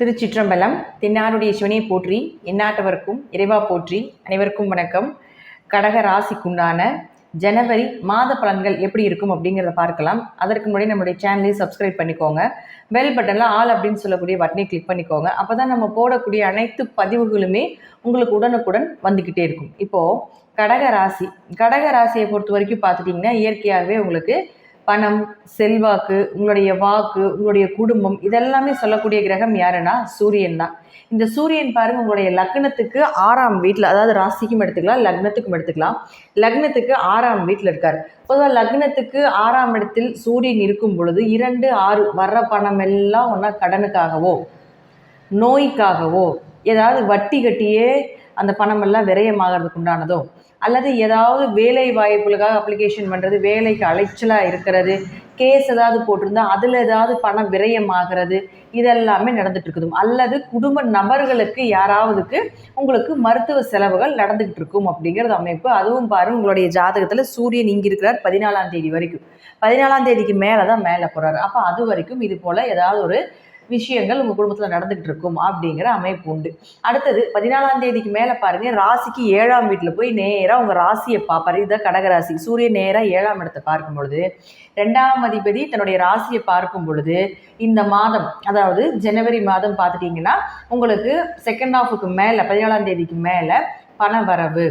திருச்சிற்றம்பலம் தென்னாருடைய சிவனை போற்றி எந்நாட்டவர்க்கும் இறைவா போற்றி அனைவருக்கும் வணக்கம். கடக ராசிக்குண்டான ஜனவரி மாத பலன்கள் எப்படி இருக்கும் அப்படிங்கிறத பார்க்கலாம். அதற்கு முன்னாடி நம்மளுடைய சேனலையும் சப்ஸ்கிரைப் பண்ணிக்கோங்க. பெல் பட்டனில் ஆல் அப்படின்னு சொல்லக்கூடிய பட்டனை கிளிக் பண்ணிக்கோங்க. அப்போ தான் நம்ம போடக்கூடிய அனைத்து பதிவுகளுமே உங்களுக்கு உடனுக்குடன் வந்துக்கிட்டே இருக்கும். இப்போது கடக ராசி. கடக ராசியை பொறுத்த வரைக்கும் பார்த்துட்டிங்கன்னா இயற்கையாகவே உங்களுக்கு பணம் செல்வாக்கு உங்களுடைய வாக்கு உங்களுடைய குடும்பம் இதெல்லாமே சொல்லக்கூடிய கிரகம் யாருன்னா சூரியன் தான். இந்த சூரியன் பாருங்க உங்களுடைய லக்னத்துக்கு ஆறாம் வீட்டில் அதாவது ராசிக்கும் எடுத்துக்கலாம் லக்னத்துக்கும் எடுத்துக்கலாம். லக்னத்துக்கு ஆறாம் வீட்டில் இருக்கார். பொதுவாக லக்னத்துக்கு ஆறாம் இடத்தில் சூரியன் இருக்கும் பொழுது இரண்டு ஆறு வர்ற பணம் எல்லாம் ஒன்றா கடனுக்காகவோ நோய்க்காகவோ ஏதாவது வட்டி கட்டியே அந்த பணமெல்லாம் விரயமாகிறதுக்கு உண்டானதோ அல்லது ஏதாவது வேலை வாய்ப்புகளுக்காக அப்ளிகேஷன் பண்ணுறது வேலைக்கு அலைச்சலாக இருக்கிறது கேஸ் ஏதாவது போட்டிருந்தா அதில் ஏதாவது பணம் விரயமாகிறது இதெல்லாமே நடந்துகிட்ருக்குது அல்லது குடும்ப நபர்களுக்கு யாராவதுக்கு உங்களுக்கு மருத்துவ செலவுகள் நடந்துகிட்டு இருக்கும் அப்படிங்கிறது அமைப்பு. அதுவும் பாருங்கள் உங்களுடைய ஜாதகத்தில் சூரியன் இங்கே இருக்கிறார் பதினாலாம் தேதி வரைக்கும். பதினாலாம் தேதிக்கு மேலே தான் மேலே போகிறாரு அப்போ அது வரைக்கும் இது போல் ஏதாவது ஒரு விஷயங்கள் உங்கள் குடும்பத்தில் நடந்துகிட்டு இருக்கும் அப்படிங்கிற அமைப்பு உண்டு. அடுத்தது பதினாலாம் தேதிக்கு மேலே பாருங்கள் ராசிக்கு ஏழாம் வீட்டில் போய் நேராக உங்கள் ராசியை பார்ப்பாரு இதுதான் கடகராசி. சூரியன் நேராக ஏழாம் இடத்தை பார்க்கும் பொழுது ரெண்டாம் அதிபதி தன்னுடைய ராசியை பார்க்கும் பொழுது இந்த மாதம் அதாவது ஜனவரி மாதம் பார்த்துட்டிங்கன்னா உங்களுக்கு செகண்ட் ஹாஃபுக்கு மேலே பதினாலாம் தேதிக்கு மேலே பண வரவு.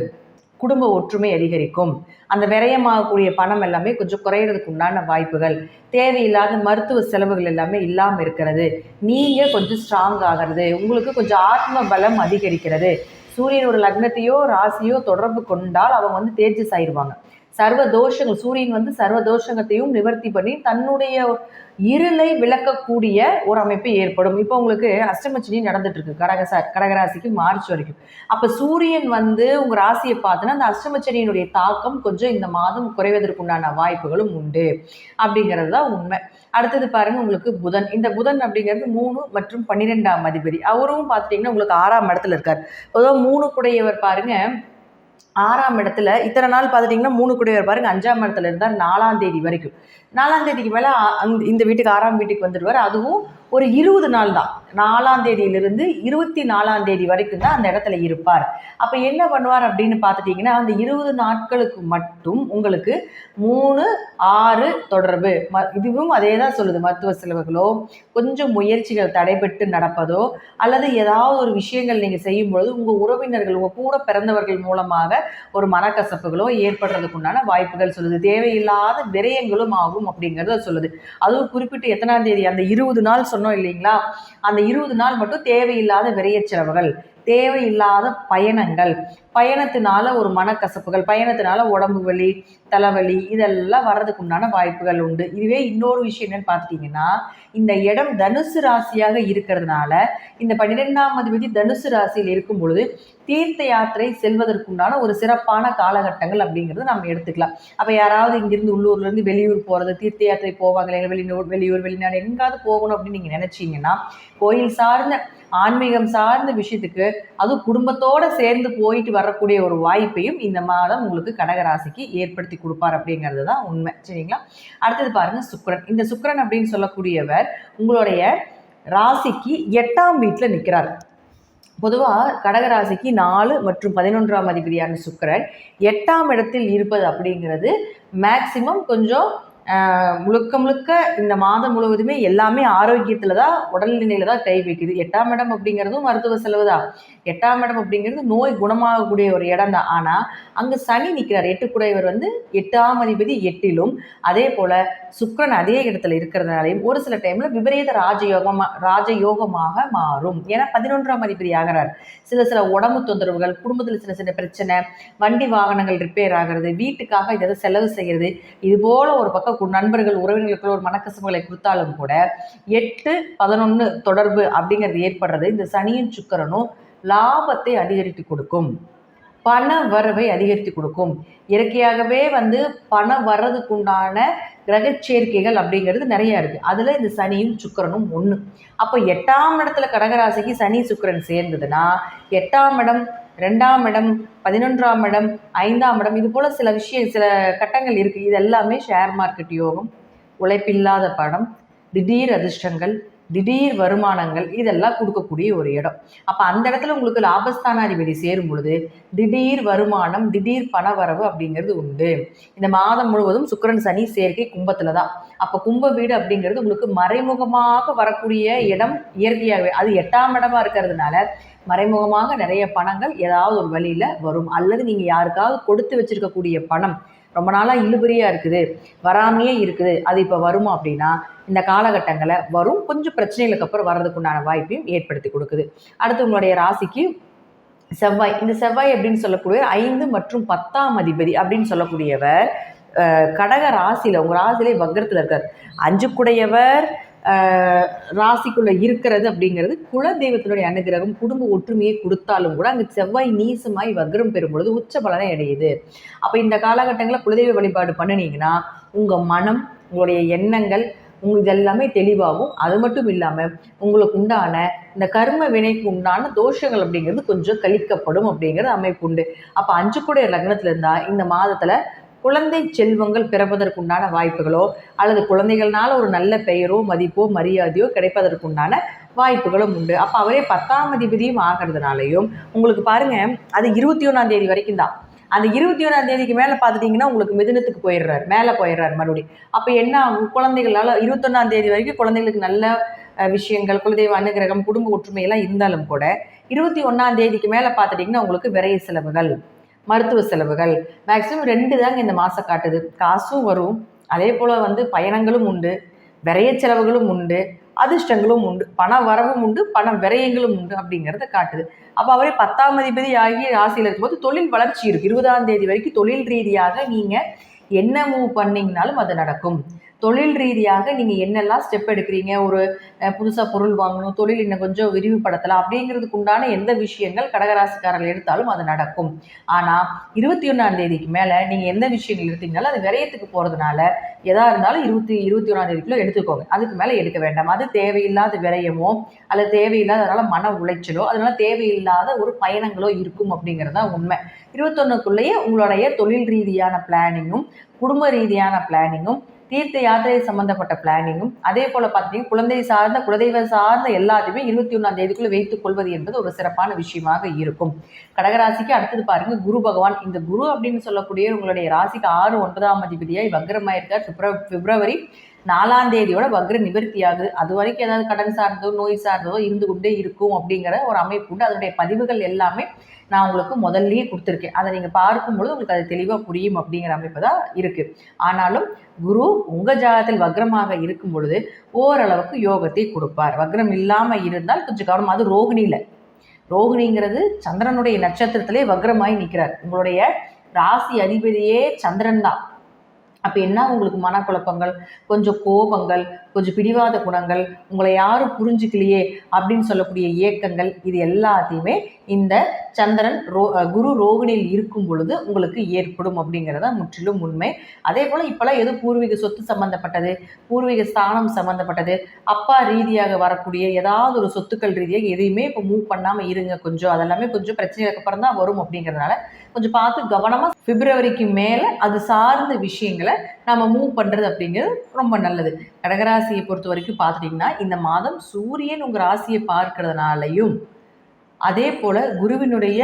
குடும்ப ஒற்றுமை அதிகரிக்கும். அந்த விரயமாகக்கூடிய பணம் எல்லாமே கொஞ்சம் குறையிறதுக்கு உண்டான வாய்ப்புகள். தேவையில்லாத மருத்துவ செலவுகள் எல்லாமே இல்லாமல் இருக்கிறது. நீங்கள் கொஞ்சம் ஸ்ட்ராங் ஆகிறது உங்களுக்கு கொஞ்சம் ஆத்ம பலம் அதிகரிக்கிறது. சூரியன் ஒரு லக்னத்தையோ ராசியோ தொடர்பு கொண்டால் அவங்க வந்து தேர்ச்சி ஆயிடுவாங்க சர்வ தோஷங்கள் சூரியன் வந்து சர்வ தோஷங்கத்தையும் நிவர்த்தி பண்ணி தன்னுடைய இருளை விளக்கக்கூடிய ஒரு அமைப்பு ஏற்படும். இப்போ உங்களுக்கு அஷ்டமச்சினி நடந்துட்டு இருக்கு. கடகசா கடகராசிக்கு மார்ச் வரைக்கும். அப்போ சூரியன் வந்து உங்க ராசியை பார்த்தோன்னா அந்த அஷ்டமச்சனியினுடைய தாக்கம் கொஞ்சம் இந்த மாதம் குறைவதற்குண்டான வாய்ப்புகளும் உண்டு. அப்படிங்கிறது தான் உண்மை. அடுத்தது பாருங்க உங்களுக்கு புதன். இந்த புதன் அப்படிங்கிறது மூணு மற்றும் பன்னிரெண்டாம் அதிபதி. அவரும் பார்த்துட்டிங்கன்னா உங்களுக்கு ஆறாம் இடத்துல இருக்கார். பொதுவாக மூணு குடையவர் பாருங்க ஆறாம் இடத்துல இத்தனை நாள் பார்த்துட்டிங்கன்னா மூணு குடையவர் பாருங்க அஞ்சாம் இடத்துல இருந்தால் நாலாம் தேதி வரைக்கும். நாலாம் தேதிக்கு மேலே இந்த வீட்டுக்கு ஆறாம் வீட்டுக்கு வந்துடுவார். அதுவும் ஒரு இருபது நாள் தான் நாலாம் தேதியிலிருந்து இருபத்தி நாலாம் தேதி வரைக்கும் தான் அந்த இடத்துல இருப்பார். அப்போ என்ன பண்ணுவார் அப்படின்னு பார்த்துட்டிங்கன்னா அந்த இருபது நாட்களுக்கு மட்டும் உங்களுக்கு மூணு ஆறு தொடர்பு. ம இதுவும் அதே தான் சொல்லுது. மருத்துவ செலவுகளோ கொஞ்சம் முயற்சிகள் தடைபட்டு நடப்பதோ அல்லது ஏதாவது ஒரு விஷயங்கள் நீங்கள் செய்யும்பொழுது உங்கள் உறவினர்கள் உங்கள் கூட பிறந்தவர்கள் மூலமாக ஒரு மனக்கசப்புகளோ ஏற்படுறதுக்கு உண்டான வாய்ப்புகள் சொல்லுது. தேவையில்லாத விரயங்களும் ஆகும் அப்படிங்கிறத சொல்லுது. அதுவும் குறிப்பிட்டு எத்தனாம் தேதி? அந்த இருபது நாள் சொன்னோம் இல்லைங்களா? அந்த இருபது நாள் மட்டும் தேவையில்லாத விரைய செலவுகள். தேவையில்லாத பயணங்கள். பயணத்தினால ஒரு மனக்கசப்புகள் பயணத்தினால உடம்பு வலி தலைவலி இதெல்லாம் வர்றதுக்கு உண்டான வாய்ப்புகள் உண்டு. இதுவே இன்னொரு விஷயம் என்னன்னு பார்த்துட்டிங்கன்னா இந்த இடம் தனுசு ராசியாக இருக்கிறதுனால இந்த பன்னிரெண்டாம் அதிபதி தனுசு ராசியில் இருக்கும் பொழுது தீர்த்த யாத்திரை செல்வதற்குண்டான ஒரு சிறப்பான காலகட்டங்கள் அப்படிங்கிறது நம்ம எடுத்துக்கலாம். அப்போ யாராவது இங்கிருந்து உள்ளூர்லேருந்து வெளியூர் போகிறது தீர்த்த யாத்திரை போவாங்களே வெளியூர் வெளியூர் வெளிநாடு எங்காவது போகணும் அப்படின்னு நீங்கள் நினச்சிங்கன்னா கோயில் சார்ந்த ஆன்மீகம் சார்ந்த விஷயத்துக்கு அதுவும் குடும்பத்தோடு சேர்ந்து போயிட்டு வரக்கூடிய ஒரு வாய்ப்பையும் இந்த மாதம் உங்களுக்கு கடகராசிக்கு ஏற்படுத்தி கொடுப்பார் அப்படிங்கிறது தான் உண்மை. சரிங்களா? அடுத்தது பாருங்கள் சுக்கரன். இந்த சுக்கரன் அப்படின்னு சொல்லக்கூடியவர் உங்களுடைய ராசிக்கு எட்டாம் வீட்டில் நிற்கிறார் பொதுவாக கடகராசிக்கு நாலு மற்றும் பதினொன்றாம் அதிபதியான சுக்கரன் எட்டாம் இடத்தில் இருப்பது அப்படிங்கிறது மேக்சிமம் கொஞ்சம் முழுக்க முழுக்க இந்த மாதம் முழுவதுமே எல்லாமே ஆரோக்கியத்தில் தான் உடல்நிலையில் தான் கை வைக்குது. எட்டாம் இடம் அப்படிங்கிறதும் மருத்துவ செலவு தான் எட்டாம் இடம் அப்படிங்கிறது நோய் குணமாகக்கூடிய ஒரு இடம் தான். ஆனால் அங்கே சனி நிற்கிறார் எட்டு குடையவர் வந்து எட்டாம் அதிபதி எட்டிலும். அதே போல் சுக்கரன் அதே இடத்துல இருக்கிறதுனாலையும் ஒரு சில டைமில் விபரீத ராஜயோகமாக ராஜயோகமாக மாறும். ஏன்னா பதினொன்றாம் அதிபதி ஆகிறார். சில சில உடம்பு தொந்தரவுகள் குடும்பத்தில் சின்ன சின்ன பிரச்சனை வண்டி வாகனங்கள் ரிப்பேர் ஆகிறது வீட்டுக்காக இதை செலவு செய்கிறது. இது போல் ஒரு பக்கம் நண்பர்கள் உறவினர்களுக்குள்ள ஒரு மனக்கசப்புகளை கொடுத்தாலும் கூட எட்டு பதினொன்று தொடர்பு அப்படிங்கிறது ஏற்படுறது. இந்த சனியின் சுக்கரனும் லாபத்தை அதிகரித்து கொடுக்கும். பண வரவை அதிகரித்து கொடுக்கும். இயற்கையாகவே வந்து பணம் வர்றதுக்குண்டான கிரக சேர்க்கைகள் அப்படிங்கிறது நிறைய இருக்குது அதில் இந்த சனியும் சுக்கரனும் ஒன்று அப்போ எட்டாம் இடத்துல கடகராசிக்கு சனி சுக்கரன் சேர்ந்ததுன்னா எட்டாம் இடம் ரெண்டாம் இடம் பதினொன்றாம் இடம் ஐந்தாம் இடம் இது போல் சில விஷயம் சில கட்டங்கள் இருக்குது இது எல்லாமே ஷேர் மார்க்கெட் யோகம் உழைப்பில்லாத படம் திடீர் அதிர்ஷ்டங்கள் திடீர் வருமானங்கள் இதெல்லாம் கொடுக்கக்கூடிய ஒரு இடம். அப்போ அந்த இடத்துல உங்களுக்கு லாபஸ்தானாதிபதி சேரும் பொழுது திடீர் வருமானம் திடீர் பணவரவு அப்படிங்கிறது உண்டு. இந்த மாதம் முழுவதும் சுக்கிரன் சனி சேர்க்கை கும்பத்தில் தான். அப்போ கும்ப வீடு அப்படிங்கிறது உங்களுக்கு மறைமுகமாக வரக்கூடிய இடம் இயற்கையாகவே. அது எட்டாம் இடமா இருக்கிறதுனால மறைமுகமாக நிறைய பணங்கள் ஏதாவது ஒரு வழியில் வரும். அல்லது நீங்கள் யாருக்காவது கொடுத்து வச்சிருக்கக்கூடிய பணம் ரொம்ப நாளாக இழுபறியாக இருக்குது வராமையே இருக்குது அது இப்போ வருமா அப்படின்னா இந்த காலகட்டங்களை வரும். கொஞ்சம் பிரச்சனைகளுக்கு அப்புறம் வர்றதுக்குண்டான வாய்ப்பையும் ஏற்படுத்தி கொடுக்குது. அடுத்து உங்களுடைய ராசிக்கு செவ்வாய். இந்த செவ்வாய் அப்படின்னு சொல்லக்கூடிய ஐந்து மற்றும் பத்தாம் அதிபதி அப்படின்னு சொல்லக்கூடியவர் கடக ராசியில் உங்கள் ராசியிலே வக்கரத்தில் இருக்கார். அஞ்சுக்குடையவர் ராசிக்குள்ள இருக்கிறது அப்படிங்கிறது குலதெய்வத்தினுடைய அனுகிரகம் குடும்ப ஒற்றுமையை கொடுத்தாலும் கூட அங்கே செவ்வாய் நீசமாய் வக்ரம் பெறும் பொழுது உச்ச பலனை அடையுது. அப்போ இந்த காலகட்டங்களில் குலதெய்வ வழிபாடு பண்ணினீங்கன்னா உங்கள் மனம் உங்களுடைய எண்ணங்கள் உங்களுக்கு எல்லாமே தெளிவாகும். அது மட்டும் இல்லாமல் உங்களுக்கு உண்டான இந்த கர்ம வினைக்கு உண்டான தோஷங்கள் அப்படிங்கிறது கொஞ்சம் கழிக்கப்படும் அப்படிங்கிறது அமைப்பு உண்டு. அப்போ அஞ்சு கூட லக்னத்தில் இருந்தால் இந்த மாதத்தில் குழந்தை செல்வங்கள் பிறப்பதற்குண்டான வாய்ப்புகளோ அல்லது குழந்தைகள்னால ஒரு நல்ல பெயரோ மதிப்போ மரியாதையோ கிடைப்பதற்குண்டான வாய்ப்புகளும் உண்டு. அப்போ அவரே பத்தாம் அதிபதியும் ஆகிறதுனாலையும் உங்களுக்கு பாருங்க அது இருபத்தி ஒன்றாம் தேதி வரைக்கும் தான். அந்த இருபத்தி ஒன்றாம் தேதிக்கு மேலே பார்த்துட்டிங்கன்னா உங்களுக்கு மிதுனத்துக்கு போயிடுறாரு மேலே போயிடுறாரு மறுபடியும் அப்போ என்ன ஆகும்? குழந்தைகளால் இருபத்தொன்னாம் தேதி வரைக்கும் குழந்தைகளுக்கு நல்ல விஷயங்கள் குலதெய்வ அனுகிரகம் குடும்ப ஒற்றுமையெல்லாம் இருந்தாலும் கூட இருபத்தி ஒன்றாம் தேதிக்கு மேலே பார்த்துட்டிங்கன்னா உங்களுக்கு விரைய செலவுகள். மருத்துவ செலவுகள். மேக்ஸிமம் ரெண்டு தாங்க இந்த மாதம் காட்டுது. காசும் வரும். அதே போல் வந்து பயணங்களும் உண்டு. விரைய செலவுகளும் உண்டு. அதிர்ஷ்டங்களும் உண்டு. பண வரவும் உண்டு. பண விரயங்களும் உண்டு அப்படிங்கிறத காட்டுது. அப்போ அவரே பத்தாம் அதிபதி ஆகி ராசியில் இருக்கும்போது தொழில் வளர்ச்சி இருக்குது இருபதாம் தேதி வரைக்கும் தொழில் ரீதியாக நீங்கள் என்ன மூவ் பண்ணிங்கனாலும் அது நடக்கும். தொழில் ரீதியாக நீங்கள் என்னெல்லாம் ஸ்டெப் எடுக்கிறீங்க? ஒரு புதுசாக பொருள் வாங்கணும் தொழில் இன்னும் கொஞ்சம் விரிவுபடுத்தலாம் அப்படிங்கிறதுக்கு உண்டான எந்த விஷயங்கள் கடகராசிக்காரர்கள் எடுத்தாலும் அது நடக்கும். ஆனால் இருபத்தி ஒன்றாம் தேதிக்கு மேலே நீங்கள் எந்த விஷயங்கள் எடுத்தீங்கனாலும் அது விரயத்துக்கு போகிறதுனால எதா இருந்தாலும் இருபத்தி இருபத்தி ஒன்றாம் தேதிக்குள்ளே எடுத்துக்கோங்க. அதுக்கு மேலே எடுக்க வேண்டாம். அது தேவையில்லாத விரயமோ அல்லது தேவையில்லாத அதனால மன உளைச்சலோ அதனால தேவையில்லாத ஒரு பயணங்களோ இருக்கும் அப்படிங்கிறது தான் உண்மை. இருபத்தொன்னுக்குள்ளேயே உங்களுடைய தொழில் ரீதியான பிளானிங்கும் குடும்ப ரீதியான பிளானிங்கும் தீர்த்த யாத்திரை சம்பந்தப்பட்ட பிளானிங்கும் அதே போல் பார்த்தீங்கன்னா குழந்தை சார்ந்த குலதெய்வ சார்ந்த எல்லாத்தையுமே இருபத்தி ஒன்றாம் தேதிக்குள்ள வைத்துக் கொள்வது என்பது ஒரு சிறப்பான விஷயமாக இருக்கும். கடகராசிக்கு அடுத்தது பாருங்க குரு பகவான். இந்த குரு அப்படின்னு சொல்லக்கூடிய உங்களுடைய ராசிக்கு ஆறு ஒன்பதாம் அதிபதியாய் வக்ரமாயிருக்கார். பிப்ர பிப்ரவரி நாலாம் தேதியோட வக்ர நிவர்த்தி ஆகுது அது வரைக்கும் ஏதாவது கடன் சார்ந்தோ நோய் சார்ந்ததோ இருந்து கொண்டே இருக்கும் அப்படிங்கிற ஒரு அமைப்பு உண்டு. அதனுடைய பதிவுகள் எல்லாமே நான் உங்களுக்கு முதல்லயே கொடுத்துருக்கேன். அதை நீங்கள் பார்க்கும்பொழுது உங்களுக்கு அது தெளிவாக புரியும் அப்படிங்கிற அமைப்பு தான் இருக்குது ஆனாலும் குரு உங்கள் ஜாதகத்தில் வக்ரமாக இருக்கும் பொழுது ஓரளவுக்கு யோகத்தை கொடுப்பார். வக்ரம் இல்லாமல் இருந்தால் கொஞ்சம் கவனம் அது ரோகிணியில் ரோகிணிங்கிறது சந்திரனுடைய நட்சத்திரத்திலே வக்ரமாய் நிற்கிறார் உங்களுடைய ராசி அதிபதியே சந்திரன் தான். அப்போ என்ன உங்களுக்கு மனக்குழப்பங்கள்? கொஞ்சம் கோபங்கள் கொஞ்சம் பிடிவாத குணங்கள் உங்களை யாரும் புரிஞ்சுக்கலையே அப்படின்னு சொல்லக்கூடிய இயக்கங்கள் இது எல்லாத்தையுமே இந்த சந்திரன் ரோ குரு ரோகிணியில் இருக்கும் பொழுது உங்களுக்கு ஏற்படும் அப்படிங்கிறத முற்றிலும் உண்மை. அதே போல் இப்போலாம் எது பூர்வீக சொத்து சம்மந்தப்பட்டது பூர்வீக ஸ்தானம் சம்மந்தப்பட்டது அப்பா ரீதியாக வரக்கூடிய ஏதாவது ஒரு சொத்துக்கள் ரீதியாக எதையுமே இப்போ மூவ் பண்ணாமல் இருங்க கொஞ்சம். அதெல்லாமே கொஞ்சம் பிரச்சனைகளுக்கு அப்புறம் தான் வரும் அப்படிங்கிறதுனால கொஞ்சம் பார்த்து கவனமாக பிப்ரவரிக்கு மேலே அது சார்ந்த விஷயங்களை நம்ம மூவ் பண்ணுறது அப்படிங்கிறது ரொம்ப நல்லது. ராசியை பொறுத்த வரைக்கும் பார்த்துட்டிங்கன்னா இந்த மாதம் சூரியன் உங்கள் ராசியை பார்க்கறதுனாலையும் அதே போல் குருவினுடைய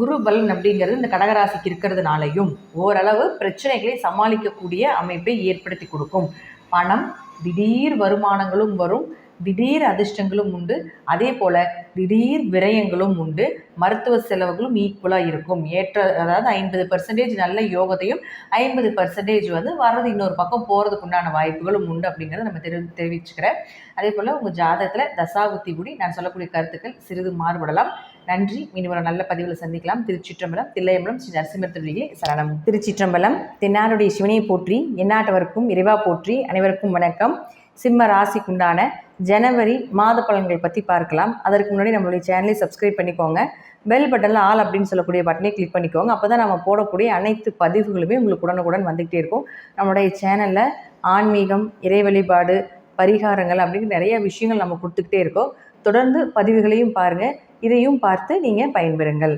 குரு பலன் அப்படிங்கிறது இந்த கடகராசிக்கு இருக்கிறதுனாலையும் ஓரளவு பிரச்சனைகளை சமாளிக்கக்கூடிய அமைப்பை ஏற்படுத்தி கொடுக்கும். பணம் திடீர் வருமானங்களும் வரும். திடீர் அதிர்ஷ்டங்களும் உண்டு. அதே போல் திடீர் விரயங்களும் உண்டு. மருத்துவ செலவுகளும் ஈக்குவலாக இருக்கும். ஏற்ற அதாவது ஐம்பது பர்சன்டேஜ் நல்ல யோகத்தையும் ஐம்பது பர்சன்டேஜ் வந்து வர்றது இன்னொரு பக்கம் போகிறதுக்கு உண்டான வாய்ப்புகளும் உண்டு அப்படிங்கிறத நம்ம தெரி தெரிவிச்சுக்கிறேன். அதே போல் உங்கள் ஜாதகத்தில் தசாபுத்தி கூடி நான் சொல்லக்கூடிய கருத்துக்கள் சிறிது மாறுபடலாம். நன்றி. மீண்டும் ஒரு நல்ல பதிவில் சந்திக்கலாம். திருச்சிற்றம்பலம் தில்லையம்பலம் ஸ்ரீ நரசிம்மத்திரியை சரணம். திருச்சிற்றம்பலம் தென்னாருடைய சிவனையை போற்றி எந்நாட்டவருக்கும் இறைவா போற்றி அனைவருக்கும் வணக்கம். சிம்ம ராசிக்குண்டான ஜனவரி மாத பலன்கள் பற்றி பார்க்கலாம். அதற்கு முன்னாடி நம்மளுடைய சேனலை சப்ஸ்கிரைப் பண்ணிக்கோங்க. பெல் பட்டனில் ஆல் அப்படின்னு சொல்லக்கூடிய பட்டனை கிளிக் பண்ணிக்கோங்க. அப்போ தான் நம்ம போடக்கூடிய அனைத்து பதிவுகளுமே உங்களுக்கு உடனுக்குடன் வந்துக்கிட்டே இருக்கும். நம்மளுடைய சேனலில் ஆன்மீகம் இறை வழிபாடு பரிகாரங்கள் அப்படின்னு நிறைய விஷயங்கள் நம்ம கொடுத்துக்கிட்டே இருக்கோம். தொடர்ந்து பதிவுகளையும் பாருங்கள் இதையும் பார்த்து நீங்கள் பயன்பெறுங்கள்.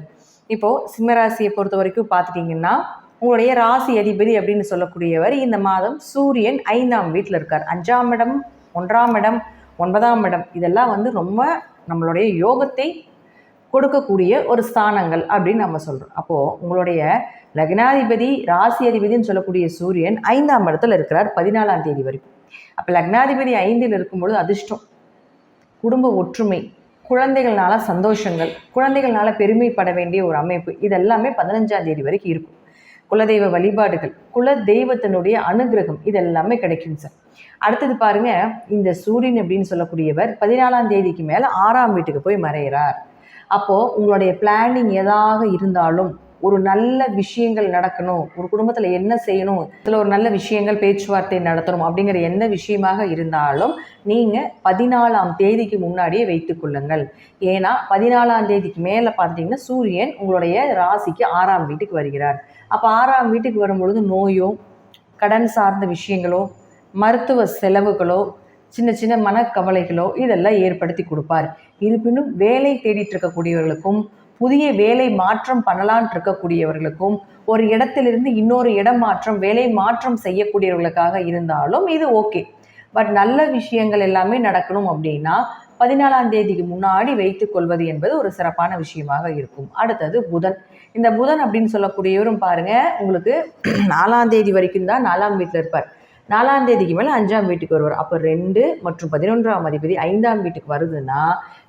இப்போது சிம்மராசியை பொறுத்த வரைக்கும் பார்த்துட்டிங்கன்னா உங்களுடைய ராசி அதிபதி அப்படின்னு சொல்லக்கூடியவர் இந்த மாதம் சூரியன் ஐந்தாம் வீட்டில் இருக்கார். அஞ்சாம் இடம் ஒன்றாம் இடம் ஒன்பதாம் இடம். இதெல்லாம் வந்து ரொம்ப நம்மளுடைய யோகத்தை கொடுக்கக்கூடிய ஒரு ஸ்தானங்கள் அப்படின்னு நம்ம சொல்கிறோம் அப்போது உங்களுடைய லக்னாதிபதி ராசி அதிபதினு சொல்லக்கூடிய சூரியன் ஐந்தாம் இடத்துல இருக்கிறார் பதினாலாம் தேதி வரைக்கும். அப்போ லக்னாதிபதி ஐந்தில் இருக்கும்பொழுது அதிர்ஷ்டம் குடும்ப ஒற்றுமை குழந்தைகள்னால சந்தோஷங்கள் குழந்தைகள்னால பெருமைப்பட வேண்டிய ஒரு அமைப்பு இதெல்லாமே பதினஞ்சாம் தேதி வரைக்கும் இருக்கும். குலதெய்வ வழிபாடுகள் குல தெய்வத்தினுடைய அனுகிரகம் இது எல்லாமே கிடைக்கும் சார். அடுத்தது பாருங்க இந்த சூரியன் அப்படின்னு சொல்லக்கூடியவர் பதினாலாம் தேதிக்கு மேலே ஆறாம் வீட்டுக்கு போய் மறைகிறார் அப்போது உங்களுடைய பிளானிங் எதாக இருந்தாலும் ஒரு நல்ல விஷயங்கள் நடக்கணும். ஒரு குடும்பத்தில் என்ன செய்யணும்? இதில் ஒரு நல்ல விஷயங்கள் பேச்சுவார்த்தை நடத்தணும் அப்படிங்கிற எந்த விஷயமாக இருந்தாலும் நீங்கள் பதினாலாம் தேதிக்கு முன்னாடியே வைத்து கொள்ளுங்கள். ஏன்னா பதினாலாம் தேதிக்கு மேலே பார்த்துட்டிங்கன்னா சூரியன் உங்களுடைய ராசிக்கு ஆறாம் வீட்டுக்கு வருகிறார். அப்போ ஆறாம் வீட்டுக்கு வரும்பொழுது நோயோ கடன் சார்ந்த விஷயங்களோ மருத்துவ செலவுகளோ சின்ன சின்ன மனக்கவலைகளோ இதெல்லாம் ஏற்படுத்தி கொடுப்பார். இருப்பினும் வேலை தேடிட்டு இருக்கக்கூடியவர்களுக்கும் புதிய வேலை மாற்றம் பண்ணலான் இருக்கக்கூடியவர்களுக்கும் ஒரு இடத்திலிருந்து இன்னொரு இடம் மாற்றம் வேலை மாற்றம் செய்யக்கூடியவர்களுக்காக இருந்தாலும் இது ஓகே. பட் நல்ல விஷயங்கள் எல்லாமே நடக்கணும் அப்படின்னா பதினாலாம் தேதிக்கு முன்னாடி வைத்துக் கொள்வது என்பது ஒரு சிறப்பான விஷயமாக இருக்கும். அடுத்தது புதன். இந்த புதன் அப்படின்னு சொல்லக்கூடியவரும் பாருங்க உங்களுக்கு நாலாம் தேதி வரைக்கும் தான் நாலாம் வீட்டில் இருப்பார். நாலாம் தேதிக்கு மேலே அஞ்சாம் வீட்டுக்கு வருவார். அப்போ ரெண்டு மற்றும் பதினொன்றாம் அதிபதி ஐந்தாம் வீட்டுக்கு வருதுன்னா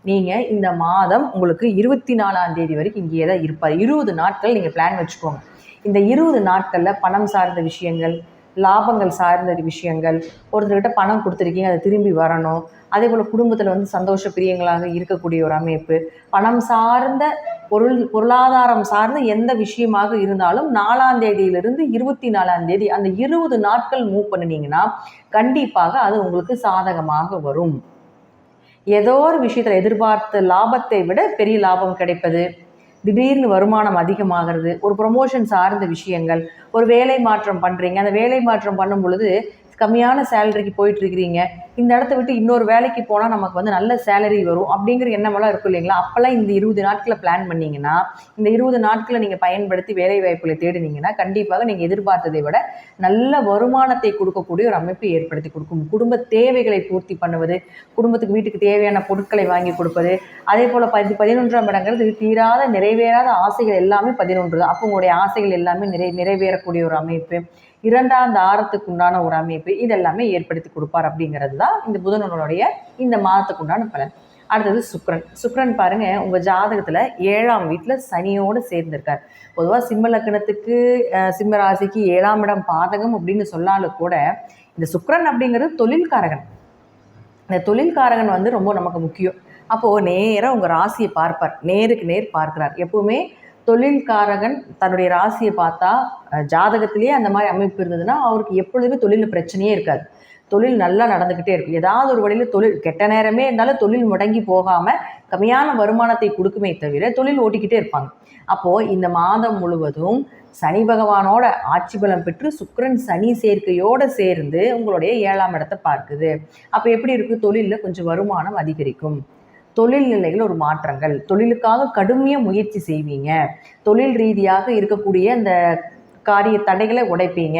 நீங்கள் இந்த மாதம் உங்களுக்கு இருபத்தி நாலாம் தேதி வரைக்கும் இங்கேயே தான் இருப்பார். இருபது நாட்கள் நீங்கள் பிளான் வச்சுக்கோங்க. இந்த இருபது நாட்களில் பணம் சார்ந்த விஷயங்கள் லாபங்கள் சார்ந்த விஷயங்கள் ஒருத்தர்கிட்ட பணம் கொடுத்துருக்கீங்க அதை திரும்பி வரணும். அதே போல் குடும்பத்தில் வந்து சந்தோஷ பிரியங்களாக இருக்கக்கூடிய ஒரு அமைப்பு. பணம் சார்ந்த பொருள் பொருளாதாரம் சார்ந்த எந்த விஷயமாக இருந்தாலும் நாலாம் தேதியிலிருந்து இருபத்தி நாலாம் தேதி அந்த இருபது நாட்கள் மூவ் பண்ணினீங்கன்னா கண்டிப்பாக அது உங்களுக்கு சாதகமாக வரும். ஏதோ ஒரு விஷயத்தில் எதிர்பார்த்த லாபத்தை விட பெரிய லாபம் கிடைப்பது. திடீர்னு வருமானம் அதிகமாகிறது. ஒரு ப்ரொமோஷன் சார்ந்த விஷயங்கள். ஒரு வேலை மாற்றம் பண்ணுறீங்க அந்த வேலை மாற்றம் பண்ணும் பொழுது கம்மியான சேலரிக்கு போயிட்டு இருக்கிறீங்க இந்த இடத்த விட்டு இன்னொரு வேலைக்கு போனால் நமக்கு வந்து நல்ல சேலரி வரும் அப்படிங்கிற எண்ணமெல்லாம் இருக்கும் இல்லைங்களா? அப்போல்லாம் இந்த இருபது நாட்களை பிளான் பண்ணிங்கன்னா இந்த இருபது நாட்களை நீங்கள் பயன்படுத்தி வேலை வாய்ப்புகளை தேடினீங்கன்னா கண்டிப்பாக நீங்கள் எதிர்பார்த்ததை விட நல்ல வருமானத்தை கொடுக்கக்கூடிய ஒரு அமைப்பை ஏற்படுத்தி கொடுக்கும். குடும்ப தேவைகளை பூர்த்தி பண்ணுவது குடும்பத்துக்கு வீட்டுக்கு தேவையான பொருட்களை வாங்கி கொடுப்பது அதே போல் பதி பதினொன்றாம் இடங்கிறது தீராத நிறைவேறாத ஆசைகள் எல்லாமே பதினொன்று தான். அப்போ உங்களுடைய ஆசைகள் எல்லாமே நிறை நிறைவேறக்கூடிய ஒரு அமைப்பு. இரண்டாம் தாரத்துக்கு உண்டான ஒரு அமைப்பு இதெல்லாமே ஏற்படுத்தி கொடுப்பார் அப்படிங்கிறது தான் இந்த புதனனுடைய இந்த மாதத்துக்கு உண்டான பலன். அடுத்தது சுக்ரன். சுக்ரன் பாருங்க உங்க ஜாதகத்துல ஏழாம் வீட்டில் சனியோடு சேர்ந்திருக்கார். பொதுவாக சிம்ம லக்னத்துக்கு சிம்ம ராசிக்கு ஏழாம் இடம் பாதகம் அப்படின்னு சொன்னாலும் கூட இந்த சுக்ரன் அப்படிங்கிறது தொழில்காரகன். இந்த தொழில்காரகன் வந்து ரொம்ப நமக்கு முக்கியம். அப்போது நேராக உங்கள் ராசியை பார்ப்பார். நேருக்கு நேர் பார்க்கிறார். எப்பவுமே தொழில்காரகன் தன்னுடைய ராசியை பார்த்தா ஜாதகத்திலேயே அந்த மாதிரி அமைப்பு இருந்ததுன்னா அவருக்கு எப்பொழுதுமே தொழிலில் பிரச்சனையே இருக்காது. தொழில் நல்லா நடந்துக்கிட்டே இருக்கும். ஏதாவது ஒரு வழியில் தொழில் கெட்ட நேரமே இருந்தாலும் தொழில் முடங்கி போகாமல் கம்மியான வருமானத்தை கொடுக்குமே தவிர தொழில் ஓட்டிக்கிட்டே இருப்பாங்க. அப்போது இந்த மாதம் முழுவதும் சனி பகவானோட ஆட்சி பலம் பெற்று சுக்கரன் சனி சேர்க்கையோடு சேர்ந்து உங்களுடைய ஏழாம் இடத்தை பார்க்குது. அப்போ எப்படி இருக்குது தொழிலில் கொஞ்சம் வருமானம் அதிகரிக்கும். தொழில் நிலையில் ஒரு மாற்றங்கள். தொழிலுக்காக கடுமையாக முயற்சி செய்வீங்க. தொழில் ரீதியாக இருக்கக்கூடிய அந்த காரிய தடைகளை உடைப்பீங்க.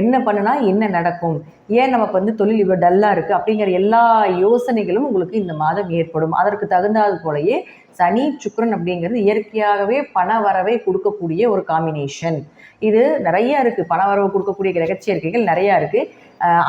என்ன பண்ணுனா என்ன நடக்கும்? ஏன் நமக்கு வந்து தொழில் இவ்வளோ டல்லாக இருக்குது அப்படிங்கிற எல்லா யோசனைகளும் உங்களுக்கு இந்த மாதம் ஏற்படும். அதற்கு தகுந்தாது போலயே சனி சுக்கரன் அப்படிங்கிறது இயற்கையாகவே பண வரவை கொடுக்கக்கூடிய ஒரு காம்பினேஷன் இது நிறையா இருக்குது பண வரவு கொடுக்கக்கூடிய கிரகச்சேர்க்கைகள் நிறையா இருக்குது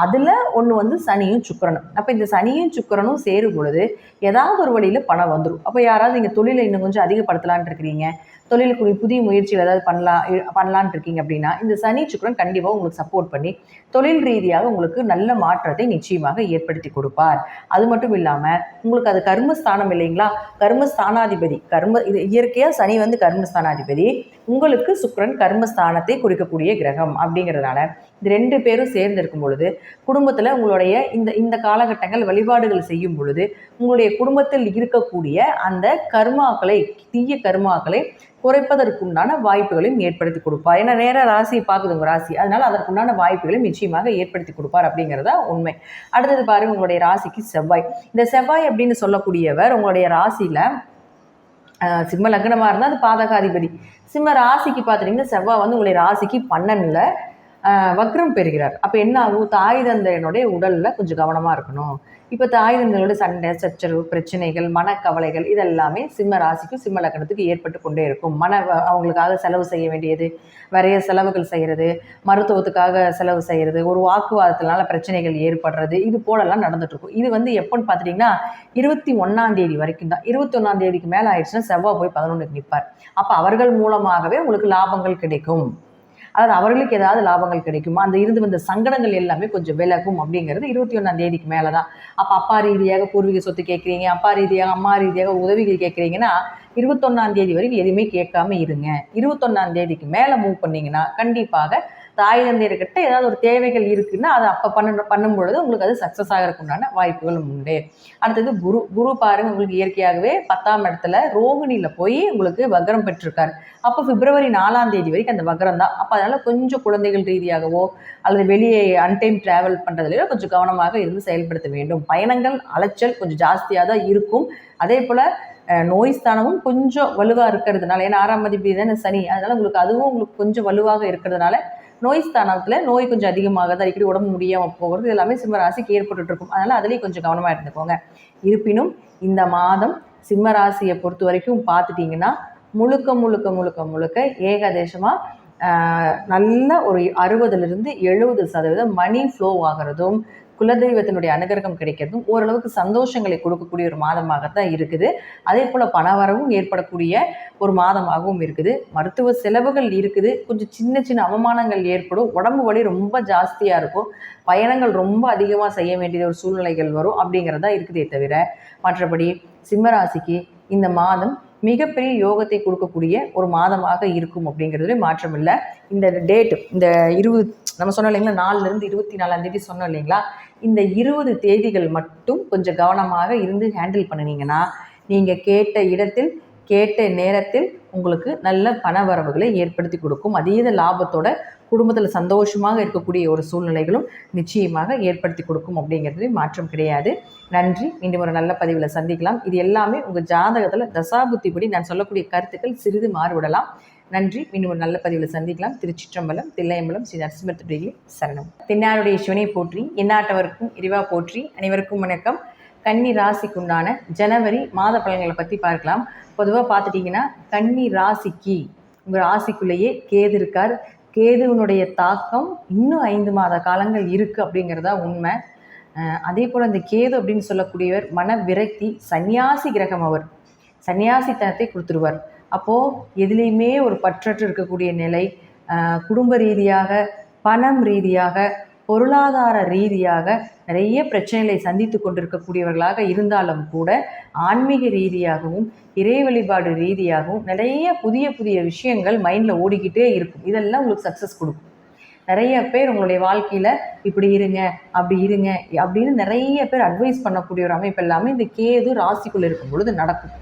அதில் ஒன்று வந்து சனியும் சுக்கரனும். அப்போ இந்த சனியும் சுக்கரனும் சேரும் பொழுது ஏதாவது ஒரு வழியில் பணம் வந்துடும் அப்போ யாராவது நீங்கள் தொழிலை இன்னும் கொஞ்சம் அதிகப்படுத்தலான் இருக்கிறீங்க. தொழிலுக்குரிய புதிய முயற்சிகள் ஏதாவது பண்ணலாம் பண்ணலான் இருக்கீங்க அப்படின்னா இந்த சனி சுக்கரன் கண்டிப்பாக உங்களுக்கு சப்போர்ட் பண்ணி தொழில் ரீதியாக உங்களுக்கு நல்ல மாற்றத்தை நிச்சயமாக ஏற்படுத்தி கொடுப்பார். அது மட்டும் இல்லாமல் உங்களுக்கு அது கர்மஸ்தானம் இல்லைங்களா? கர்மஸ்தானாதிபதி கர்ம இது இயற்கையாக சனி வந்து கர்மஸ்தானாதிபதி. உங்களுக்கு சுக்கரன் கர்மஸ்தானத்தை குறிக்கக்கூடிய கிரகம் அப்படிங்கிறதுனால இந்த ரெண்டு பேரும் சேர்ந்து இருக்கும் பொழுது குடும்பத்தில் உங்களுடைய இந்த இந்த காலகட்டங்கள் வழிபாடுகள் செய்யும் பொழுது உங்களுடைய குடும்பத்தில் இருக்கக்கூடிய அந்த கர்மாக்களை தீய கர்மாக்களை குறைப்பதற்குண்டான வாய்ப்புகளையும் ஏற்படுத்தி கொடுப்பார் ஏன்னா நேராக ராசியை பார்க்குது உங்கள் ராசி. அதனால் அதற்குண்டான வாய்ப்புகளையும் நிச்சயமாக ஏற்படுத்தி கொடுப்பார் அப்படிங்கிறதா உண்மை. அடுத்தது பாருங்கள் உங்களுடைய ராசிக்கு செவ்வாய். இந்த செவ்வாய் அப்படின்னு சொல்லக்கூடியவர் உங்களுடைய ராசியில் சிம்ம லக்னமாக இருந்தால் அது பாதகாதிபதி. சிம்ம ராசிக்கு பார்த்துட்டிங்கன்னா செவ்வாய் வந்து உங்களுடைய ராசிக்கு பன்னெண்டில் வக்ரம் பெறுகிறார். அப்போ என்ன ஆகும்? தாய் தந்தையனுடைய உடலில் கொஞ்சம் கவனமாக இருக்கணும். இப்போ தாய் தந்தையோட சண்டை சச்சரவு பிரச்சனைகள் மனக்கவலைகள் இதெல்லாமே சிம்ம ராசிக்கும் சிம்ம லக்னத்துக்கு ஏற்பட்டு கொண்டே இருக்கும். மன அவங்களுக்காக செலவு செய்ய வேண்டியது நிறைய செலவுகள் செய்கிறது மருத்துவத்துக்காக செலவு செய்கிறது ஒரு வாக்குவாதத்தினால பிரச்சனைகள் ஏற்படுறது இது போலெல்லாம் நடந்துட்டுருக்கும் இது வந்து எப்போன்னு பார்த்துட்டிங்கன்னா இருபத்தி ஒன்றாம் தேதி வரைக்கும் தான். இருபத்தி ஒன்றாம் தேதிக்கு மேலே ஆயிடுச்சுன்னா செவ்வாய் போய் பதினொன்றுக்கு நிற்பார் அப்போ அவர்கள் மூலமாகவே உங்களுக்கு லாபங்கள் கிடைக்கும். அதாவது அவர்களுக்கு ஏதாவது லாபங்கள் கிடைக்குமா? அந்த இருந்து வந்த சங்கடங்கள் எல்லாமே கொஞ்சம் விலகும் அப்படிங்கிறது இருபத்தி ஒன்றாம் தேதிக்கு மேலே தான் அப்போ அப்பா ரீதியாக பூர்வீக சொத்து கேட்குறீங்க அப்பா ரீதியாக அம்மா ரீதியாக உதவிகள் கேட்குறீங்கன்னா இருபத்தொன்னாம் தேதி வரைக்கும் எதுவுமே கேட்காம இருங்க. இருபத்தொன்னாம் தேதிக்கு மேலே மூவ் பண்ணீங்கன்னா கண்டிப்பாக தாய் தந்தையர்கிட்ட ஏதாவது ஒரு தேவைகள் இருக்குன்னா அதை அப்போ பண்ண பண்ணும் பொழுது உங்களுக்கு அது சக்ஸஸ் ஆகிறதுக்குண்டான வாய்ப்புகளும் உண்டு. அடுத்தது குரு குரு பாருங்க உங்களுக்கு இயற்கையாகவே பத்தாம் இடத்துல ரோகிணியில் போய் உங்களுக்கு வக்ரம் பெற்றிருக்காரு. அப்போ பிப்ரவரி நாலாம் தேதி வரைக்கும் அந்த வக்ரம் தான். அப்போ அதனால் கொஞ்சம் குழந்தைகள் ரீதியாகவோ அல்லது வெளியே அன்டைம் ட்ராவல் பண்ணுறதுலையோ கொஞ்சம் கவனமாக இருந்து செயல்படுத்த வேண்டும். பயணங்கள் அலைச்சல் கொஞ்சம் ஜாஸ்தியாக தான் இருக்கும். அதே போல் நோய் ஸ்தானமும் கொஞ்சம் வலுவாக இருக்கிறதுனால ஏன்னா ஆறாம் மதிப்பு தானே சனி. அதனால் உங்களுக்கு அதுவும் உங்களுக்கு கொஞ்சம் வலுவாக இருக்கிறதுனால நோய் ஸ்தானத்தில் நோய் கொஞ்சம் அதிகமாக தான் அடிக்கடி உடம்பு முடியாமல் போகிறது. எல்லாமே சிம்மராசிக்கு ஏற்பட்டு ஏற்பட்டுட்டு இருக்கும். அதனால் அதுலேயும் கொஞ்சம் கவனமாக இருந்துக்கோங்க. இருப்பினும் இந்த மாதம் சிம்மராசியை பொறுத்த வரைக்கும் பார்த்துட்டிங்கன்னா முழுக்க முழுக்க முழுக்க முழுக்க ஏகதேசமாக நல்ல ஒரு அறுபதுலேருந்து எழுபது சதவீதம் மணி ஃப்ளோ ஆகிறதும் குலதெய்வத்தினுடைய அனுகிரகம் கிடைக்கிறதும் ஓரளவுக்கு சந்தோஷங்களை கொடுக்கக்கூடிய ஒரு மாதமாகத்தான் இருக்குது. அதே போல் பணவரவும் ஏற்படக்கூடிய ஒரு மாதமாகவும் இருக்குது. மருத்துவ செலவுகள் இருக்குது. கொஞ்சம் சின்ன சின்ன அவமானங்கள் ஏற்படும். உடம்பு வலி ரொம்ப ஜாஸ்தியாக இருக்கும். பயணங்கள் ரொம்ப அதிகமாக செய்ய வேண்டிய ஒரு சூழ்நிலைகள் வரும் அப்படிங்கிறதா இருக்குதே தவிர மற்றபடி சிம்மராசிக்கு இந்த மாதம் மிகப்பெரிய யோகத்தை கொடுக்கக்கூடிய ஒரு மாதமாக இருக்கும் அப்படிங்கிறதுல மாற்றம் இல்லை. இந்த டேட் இந்த இருபது நம்ம சொன்னோம் இல்லைங்களா நாலுலேருந்து இருபத்தி நாலாம் தேதி சொன்னோம் இல்லைங்களா இந்த இருபது தேதிகள் மட்டும் கொஞ்சம் கவனமாக இருந்து ஹேண்டில் பண்ணினீங்கன்னா நீங்கள் கேட்ட இடத்தில் கேட்ட நேரத்தில் உங்களுக்கு நல்ல பண வரவுகளை ஏற்படுத்தி கொடுக்கும். அதீத லாபத்தோட குடும்பத்தில் சந்தோஷமாக இருக்கக்கூடிய ஒரு சூழ்நிலைகளும் நிச்சயமாக ஏற்படுத்தி கொடுக்கும் அப்படிங்கிறது மாற்றம் கிடையாது. நன்றி. மீண்டும் ஒரு நல்ல பதிவில் சந்திக்கலாம். இது எல்லாமே உங்கள் ஜாதகத்தில் தசாபுத்திப்படி நான் சொல்லக்கூடிய கருத்துக்கள் சிறிது மாறுபடலாம். நன்றி. மீண்டும் ஒரு நல்ல பதிவில் சந்திக்கலாம். திருச்சிற்றம்பலம் தில்லையம்பலம் ஸ்ரீ நரசிம்மத்துடைய சரணம். தென்னாருடைய சிவனை போற்றி எந்நாட்டவருக்கும் இறைவா போற்றி அனைவருக்கும் வணக்கம். கன்னி ராசிக்குண்டான ஜனவரி மாத பலன்களை பற்றி பார்க்கலாம். பொதுவாக பார்த்துட்டிங்கன்னா கன்னி ராசிக்கு உங்கள் ராசிக்குள்ளேயே கேது இருக்கார். கேதுவனுடைய தாக்கம் இன்னும் ஐந்து மாத காலங்கள் இருக்குது அப்படிங்கிறதா உண்மை. அதே போல் அந்த கேது அப்படின்னு சொல்லக்கூடியவர் மன விரக்தி சன்னியாசி கிரகம் அவர். சன்னியாசித்தனத்தை கொடுத்துருவார். அப்போது எதுலேயுமே ஒரு பற்றற்று இருக்கக்கூடிய நிலை குடும்ப ரீதியாக பணம் ரீதியாக பொருளாதார ரீதியாக நிறைய பிரச்சனைகளை சந்தித்து கொண்டிருக்கக்கூடியவர்களாக இருந்தாலும் கூட ஆன்மீக ரீதியாகவும் இறை வழிபாடு ரீதியாகவும் நிறைய புதிய புதிய விஷயங்கள் மைண்டில் ஓடிக்கிட்டே இருக்கும். இதெல்லாம் உங்களுக்கு சக்ஸஸ் கொடுக்கும். நிறைய பேர் உங்களுடைய வாழ்க்கையில் இப்படி இருங்க அப்படி இருங்க அப்படின்னு நிறைய பேர் அட்வைஸ் பண்ணக்கூடிய ஒரு அமைப்பு எல்லாமே இந்த கேது ராசிக்குள்ளே இருக்கும் பொழுது நடக்கும்.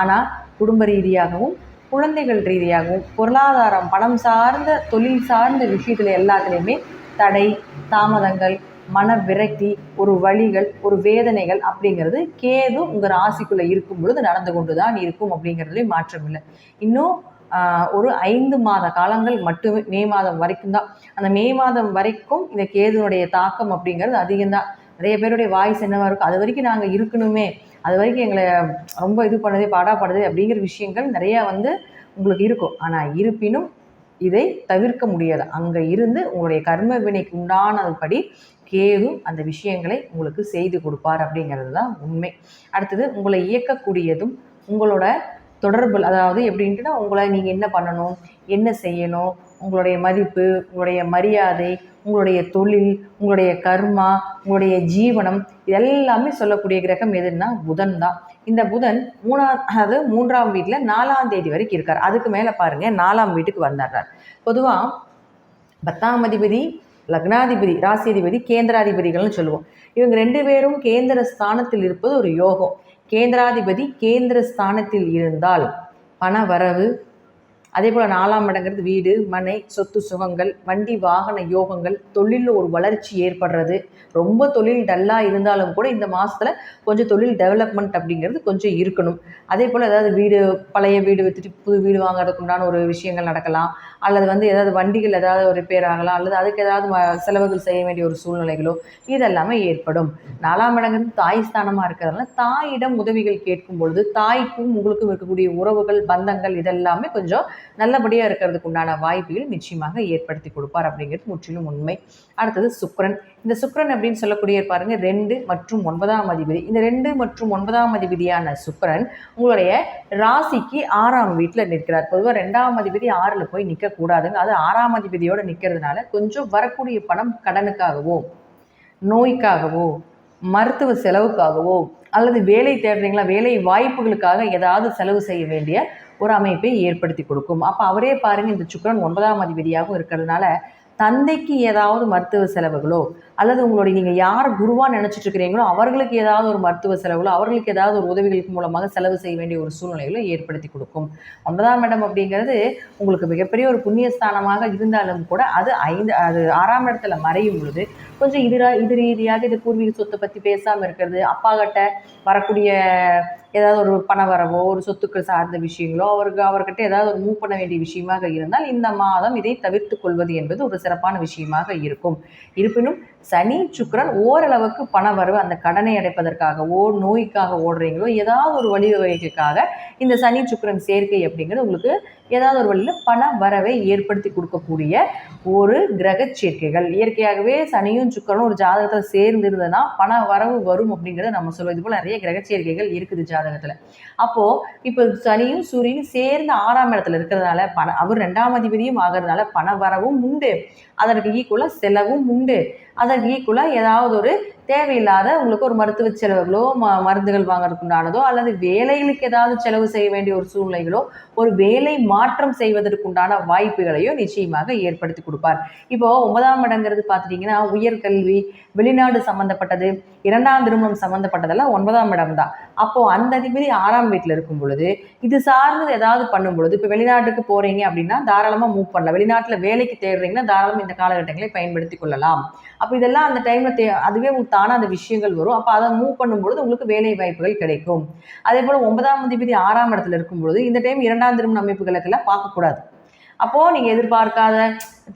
ஆனால் குடும்ப ரீதியாகவும் குழந்தைகள் ரீதியாகவும் பொருளாதாரம் பணம் சார்ந்த தொழில் சார்ந்த விஷயத்தில் எல்லாத்துலேயுமே தடை தாமதங்கள் மன விரக்தி ஒரு வழிகள் ஒரு வேதனைகள் அப்படிங்கிறது கேது உங்கள் ராசிக்குள்ளே இருக்கும் பொழுது நடந்து கொண்டு தான் இருக்கும் அப்படிங்கிறதுலேயும் மாற்றம் இல்லை. இன்னும் ஒரு ஐந்து மாத காலங்கள் மட்டுமே மே மாதம் வரைக்கும் தான். அந்த மே மாதம் வரைக்கும் இந்த கேதுனுடைய தாக்கம் அப்படிங்கிறது அதிகம்தான். நிறைய பேருடைய வாய்ஸ் என்னவா இருக்கும் அது வரைக்கும் நாங்கள் இருக்கணுமே அது வரைக்கும் எங்களை ரொம்ப இது பண்ணதே பாடாப்படுது அப்படிங்கிற விஷயங்கள் நிறையா வந்து உங்களுக்கு இருக்கும். ஆனால் இருப்பினும் இதை தவிர்க்க முடியாது. அங்கே இருந்து உங்களுடைய கர்ம வினைக்கு உண்டானபடி கேது அந்த விஷயங்களை உங்களுக்கு செய்து கொடுப்பார் அப்படிங்கிறது தான் உண்மை. அடுத்தது உங்களை இயக்கக்கூடியதும் உங்களோட தொடர்பு அதாவது எப்படின்ட்டுனா உங்களை நீங்கள் என்ன பண்ணணும் என்ன செய்யணும் உங்களுடைய மதிப்பு உங்களுடைய மரியாதை உங்களுடைய தொழில் உங்களுடைய கர்மா உங்களுடைய ஜீவனம் இதெல்லாமே சொல்லக்கூடிய கிரகம் எதுன்னா புதன் தான். இந்த புதன் மூணாம் அதாவது மூன்றாம் வீட்டில் நாலாம் தேதி வரைக்கும் இருக்கார். அதுக்கு மேலே பாருங்கள் நாலாம் வீட்டுக்கு வந்துடுறார் பொதுவாக பத்தாம் அதிபதி லக்னாதிபதி ராசியதிபதி கேந்திராதிபதிகள்னு சொல்லுவோம். இவங்க ரெண்டு பேரும் கேந்திர ஸ்தானத்தில் இருப்பது ஒரு யோகம். கேந்திராதிபதி கேந்திர ஸ்தானத்தில் இருந்தால் பண வரவு அதே போல் நாலாம் இடங்கிறது வீடு மனை சொத்து சுகங்கள் வண்டி வாகன யோகங்கள் தொழிலில் ஒரு வளர்ச்சி ஏற்படுறது. ரொம்ப தொழில் டல்லாக இருந்தாலும் கூட இந்த மாதத்தில் கொஞ்சம் தொழில் டெவலப்மெண்ட் அப்படிங்கிறது கொஞ்சம் இருக்கணும். அதே போல் ஏதாவது வீடு பழைய வீடு விற்றுட்டு புது வீடு வாங்குறதுக்கு உண்டான ஒரு விஷயங்கள் நடக்கலாம். அல்லது வந்து ஏதாவது வண்டிகள் ஏதாவது ரிப்பேர் ஆகலாம் அல்லது அதுக்கு ஏதாவது செலவுகள் செய்ய வேண்டிய ஒரு சூழ்நிலைகளோ இதெல்லாமே ஏற்படும். நாலாம் இடங்கிறது தாய் ஸ்தானமாக இருக்கிறதுனால தாயிடம் உதவிகள் கேட்கும் பொழுது தாய்க்கும் உங்களுக்கும் இருக்கக்கூடிய உறவுகள் பந்தங்கள் இதெல்லாமே கொஞ்சம் நல்லபடியாக இருக்கிறதுக்கு உண்டான வாய்ப்புகள் நிச்சயமாக ஏற்படுத்தி கொடுப்பார் அப்படிங்கிறது முற்றிலும் உண்மை. அடுத்தது சுக்கரன். இந்த சுக்கரன் அப்படின்னு சொல்லக்கூடிய பாருங்க ரெண்டு மற்றும் ஒன்பதாம் அதிபதி. இந்த ரெண்டு மற்றும் ஒன்பதாம் அதிபதியான சுக்கரன் உங்களுடைய ராசிக்கு ஆறாம் வீட்டில் நிற்கிறார். பொதுவாக ரெண்டாம் அதிபதி ஆறில் போய் நிற்கக்கூடாதுங்க அது ஆறாம் அதிபதியோடு நிற்கிறதுனால கொஞ்சம் வரக்கூடிய பணம் கடனுக்காகவோ நோய்க்காகவோ மருத்துவ செலவுக்காகவோ அல்லது வேலை தேடுறீங்களா வேலை வாய்ப்புகளுக்காக ஏதாவது செலவு செய்ய வேண்டிய ஒரு அமைப்பை ஏற்படுத்தி கொடுக்கும். அப்போ அவரே பாருங்கள் இந்த சுக்கரன் ஒன்பதாம் அதிபதியாகவும் இருக்கிறதுனால தந்தைக்கு ஏதாவது மருத்துவ செலவுகளோ அல்லது உங்களுடைய நீங்கள் யார் குருவாக நினச்சிட்டு இருக்கிறீங்களோ அவர்களுக்கு ஏதாவது ஒரு மருத்துவ செலவுகளோ அவர்களுக்கு ஏதாவது ஒரு உதவிகளுக்கு மூலமாக செலவு செய்ய வேண்டிய ஒரு சூழ்நிலைகளோ ஏற்படுத்தி கொடுக்கும். ஒன்பதாம் இடம் அப்படிங்கிறது உங்களுக்கு மிகப்பெரிய ஒரு புண்ணிய ஸ்தானமாக இருந்தாலும் கூட அது ஐந்து அது ஆறாம் இடத்துல மறையும் பொழுது கொஞ்சம் இது இது ரீதியாக இது பூர்வீக சொத்தை பற்றி பேசாமல் இருக்கிறது அப்பா கிட்ட வரக்கூடிய ஏதாவது ஒரு பண வரவோ ஒரு சொத்துக்கள் சார்ந்த விஷயங்களோ அவருக்கு அவர்கிட்ட ஏதாவது ஒரு மூவ் பண்ண வேண்டிய விஷயமாக இருந்தால் இந்த மாதம் இதை தவிர்த்து கொள்வது என்பது ஒரு சிறப்பான விஷயமாக இருக்கும். இருப்பினும் சனி சுக்கிரன் ஓரளவுக்கு பண வரவு அந்த கடனை அடைப்பதற்காகவோ நோய்க்காக ஓடுறீங்களோ ஏதாவது ஒரு வழிவகைக்காக இந்த சனி சுக்கிரன் சேர்க்கை அப்படிங்கிறது உங்களுக்கு ஏதாவது ஒரு வழியில் பண வரவை ஏற்படுத்தி கொடுக்கக்கூடிய ஒரு கிரக சேர்க்கைகள். இயற்கையாகவே சனியும் சுக்கரனும் ஒரு ஜாதகத்தில் சேர்ந்து இருந்ததுன்னா பண வரவு வரும் அப்படிங்கிறத நம்ம சொல்லுவோம் இது போல் நிறைய கிரக சேர்க்கைகள் இருக்குது ஜாதகத்தில். அப்போது இப்போ சனியும் சூரியனும் சேர்ந்து ஆறாம் இடத்துல இருக்கிறதுனால பண அவர் ரெண்டாம் அதிபதியும் ஆகிறதுனால பண வரவும் உண்டு. அதற்கு ஈக்குவலாக செலவும் உண்டு. அதற்கு ஈக்குவலாக ஏதாவது ஒரு தேவையில்லாத உங்களுக்கு ஒரு மருத்துவ செலவுகளோ ம மருந்துகள் வாங்கறதுக்குண்டானதோ அல்லது வேலைகளுக்கு ஏதாவது செலவு செய்ய வேண்டிய ஒரு சூழ்நிலைகளோ ஒரு வேலை மாற்றம் செய்வதற்குண்டான வாய்ப்புகளையோ நிச்சயமாக ஏற்படுத்தி கொடுப்பார். இப்போ ஒன்பதாம் இடங்கிறது பார்த்துட்டிங்கன்னா உயர்கல்வி வெளிநாடு சம்மந்தப்பட்டது இரண்டாம் திருமணம் சம்மந்தப்பட்டதெல்லாம் ஒன்பதாம் இடம் தான் அப்போது அந்த அதிபதி ஆறாம் வீட்டில் இருக்கும் பொழுது இது சார்ந்தது ஏதாவது பண்ணும் பொழுது இப்போ வெளிநாட்டுக்கு போகிறீங்க அப்படின்னா தாராளமாக மூவ் பண்ணலாம். வெளிநாட்டில் வேலைக்கு தேடுறீங்கன்னா தாராளமாக இந்த காலகட்டங்களை பயன்படுத்தி கொள்ளலாம். அப்போ இதெல்லாம் அந்த டைமில் தே அதுவே உங்களுக்கு தானாக அந்த விஷயங்கள் வரும். அப்போ அதை மூவ் பண்ணும்பொழுது உங்களுக்கு வேலை வாய்ப்புகள் கிடைக்கும். அதே போல் ஒன்பதாம் அதிபதி ஆறாம் இடத்துல இருக்கும் பொழுது இந்த டைம் இரண்டாம் திருமண அமைப்புகளுக்கெல்லாம் பார்க்கக்கூடாது. அப்போது நீங்கள் எதிர்பார்க்காத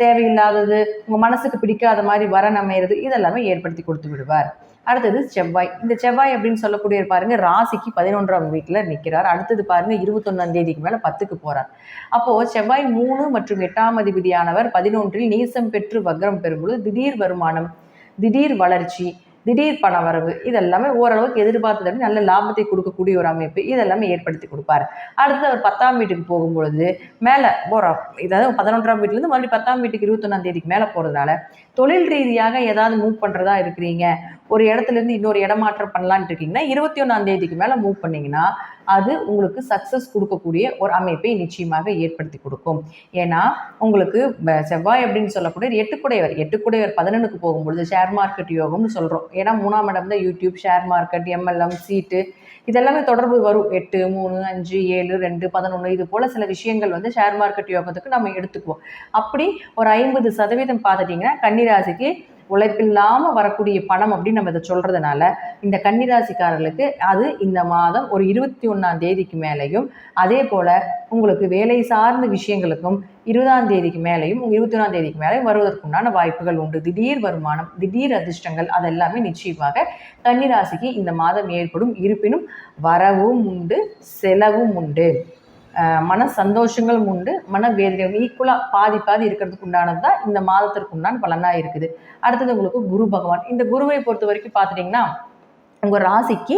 தேவையில்லாதது உங்கள் மனசுக்கு பிடிக்காத மாதிரி வர அமையிறது இதெல்லாமே ஏற்படுத்தி கொடுத்து விடுவார். அடுத்தது செவ்வாய். இந்த செவ்வாய் அப்படின்னு சொல்லக்கூடிய பாருங்க ராசிக்கு பதினொன்றாம் வீட்டில் நிற்கிறார் அடுத்தது பாருங்க இருபத்தொன்னாம் தேதிக்கு மேலே பத்துக்கு போறார். அப்போ செவ்வாய் மூணு மற்றும் எட்டாம் அதிபதியானவர் பதினொன்றில் நீசம் பெற்று வக்ரம் பெறும்பொழுது திடீர் வருமானம் திடீர் வளர்ச்சி திடீர் பண வரவு இதெல்லாமே ஓரளவுக்கு எதிர்பார்த்ததோட நல்ல லாபத்தை கொடுக்கக்கூடிய ஒரு அமைப்பு இதெல்லாமே ஏற்படுத்தி கொடுப்பாரு. அடுத்து அவர் பத்தாம் வீட்டுக்கு போகும்பொழுது மேலே போகிறோம் இதாவது பதினொன்றாம் வீட்டிலேருந்து மறுபடியும் பத்தாம் வீட்டுக்கு இருபத்தொன்னாம் தேதிக்கு மேலே போகிறதுனால தொழில் ரீதியாக ஏதாவது மூவ் பண்ணுறதா இருக்கிறீங்க. ஒரு இடத்துலேருந்து இன்னொரு இடமாற்றம் பண்ணலான்ட்டு இருக்கீங்கன்னா இருபத்தி ஒன்றாம் தேதிக்கு மேலே மூவ் பண்ணீங்கன்னா அது உங்களுக்கு சக்ஸஸ் கொடுக்கக்கூடிய ஒரு அமைப்பை நிச்சயமாக ஏற்படுத்தி கொடுக்கும். ஏன்னா உங்களுக்கு செவ்வாய் அப்படின்னு சொல்லக்கூடிய எட்டுக்குடையவர் எட்டுக்குடையவர் பதினொன்றுக்கு போகும்பொழுது ஷேர் மார்க்கெட் யோகம்னு சொல்கிறோம் ஏன்னா மூணாம் இடம் தான் யூடியூப் ஷேர் மார்க்கெட் எம்எல்எம் சீட்டு இதெல்லாமே தொடர்பு வரும். எட்டு மூணு அஞ்சு ஏழு ரெண்டு பதினொன்று இது போல் சில விஷயங்கள் வந்து ஷேர் மார்க்கெட் யோகத்துக்கு நம்ம எடுத்துக்குவோம். அப்படி ஒரு ஐம்பது சதவீதம் பார்த்துட்டிங்கன்னா கன்னிராசிக்கு உழைப்பில்லாமல் வரக்கூடிய பணம் அப்படின்னு நம்ம இதை சொல்கிறதுனால இந்த கன்னிராசிக்காரர்களுக்கு அது இந்த மாதம் ஒரு இருபத்தி ஒன்றாம் தேதிக்கு மேலேயும் அதே போல் உங்களுக்கு வேலை சார்ந்த விஷயங்களுக்கும் இருபதாம் தேதிக்கு மேலேயும் இருபத்தி ஒன்றாம் தேதிக்கு மேலேயும் வருவதற்குண்டான வாய்ப்புகள் உண்டு. திடீர் வருமானம் திடீர் அதிர்ஷ்டங்கள் அதெல்லாமே நிச்சயமாக கன்னிராசிக்கு இந்த மாதம் ஏற்படும். இருப்பினும் வரவும் உண்டு செலவும் உண்டு. மன சந்தோஷங்களும் உண்டு மன வேதனையும் ஈக்குவலாக பாதி பாதி இருக்கிறதுக்கு உண்டானது தான் இந்த மாதத்திற்கு உண்டான பலனாக இருக்குது. அடுத்தது உங்களுக்கு குரு பகவான். இந்த குருவை பொறுத்த வரைக்கும் பார்த்துட்டிங்கன்னா உங்கள் ராசிக்கு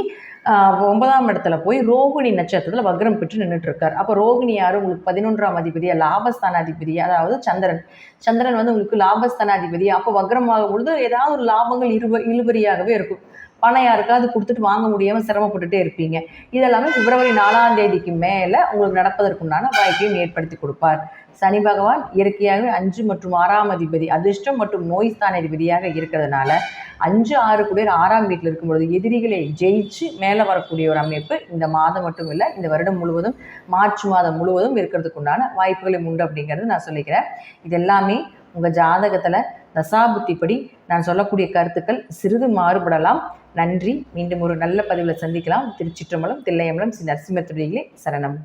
ஒன்பதாம் இடத்துல போய் ரோகிணி நட்சத்திரத்தில் வக்ரம் பெற்று நின்றுட்டு இருக்கார் அப்போ ரோகிணி யார்? உங்களுக்கு பதினொன்றாம் அதிபதியா? லாபஸ்தானாதிபதி அதாவது சந்திரன். சந்திரன் வந்து உங்களுக்கு லாபஸ்தானாதிபதி. அப்போ வக்ரம் ஆகும் பொழுது ஏதாவது ஒரு லாபங்கள் இருப இழுபறியாகவே இருக்கும். பணம் யாருக்காவது கொடுத்துட்டு வாங்க முடியாமல் சிரமப்பட்டுட்டே இருப்பீங்க. இதெல்லாமே பிப்ரவரி நாலாம் தேதிக்கு மேலே உங்களுக்கு நடப்பதற்குண்டான வாய்ப்பையும் ஏற்படுத்தி கொடுப்பார். சனி பகவான் இயற்கையாகவே அஞ்சு மற்றும் ஆறாம் அதிபதி அதிர்ஷ்டம் மற்றும் நோய் ஸ்தான அதிபதியாக இருக்கிறதுனால அஞ்சு ஆறு கூட ஆறாம் வீட்டில் இருக்கும்பொழுது எதிரிகளை ஜெயிச்சு மேலே வரக்கூடிய ஒரு அமைப்பு இந்த மாதம் மட்டும் இல்லை இந்த வருடம் முழுவதும் மார்ச் மாதம் முழுவதும் இருக்கிறதுக்கு உண்டான வாய்ப்புகளும் உண்டு அப்படிங்கிறது நான் சொல்லிக்கிறேன். இது எல்லாமே உங்கள் ஜாதகத்தில் தசாபுத்திப்படி நான் சொல்லக்கூடிய கருத்துக்கள் சிறிது மாறுபடலாம். நன்றி. மீண்டும் ஒரு நல்ல பதிவில் சந்திக்கலாம். திருச்சிற்றம்பலம் தில்லையம்பலம் ஸ்ரீ நரசிம்மத்துறையிலே சரணம்.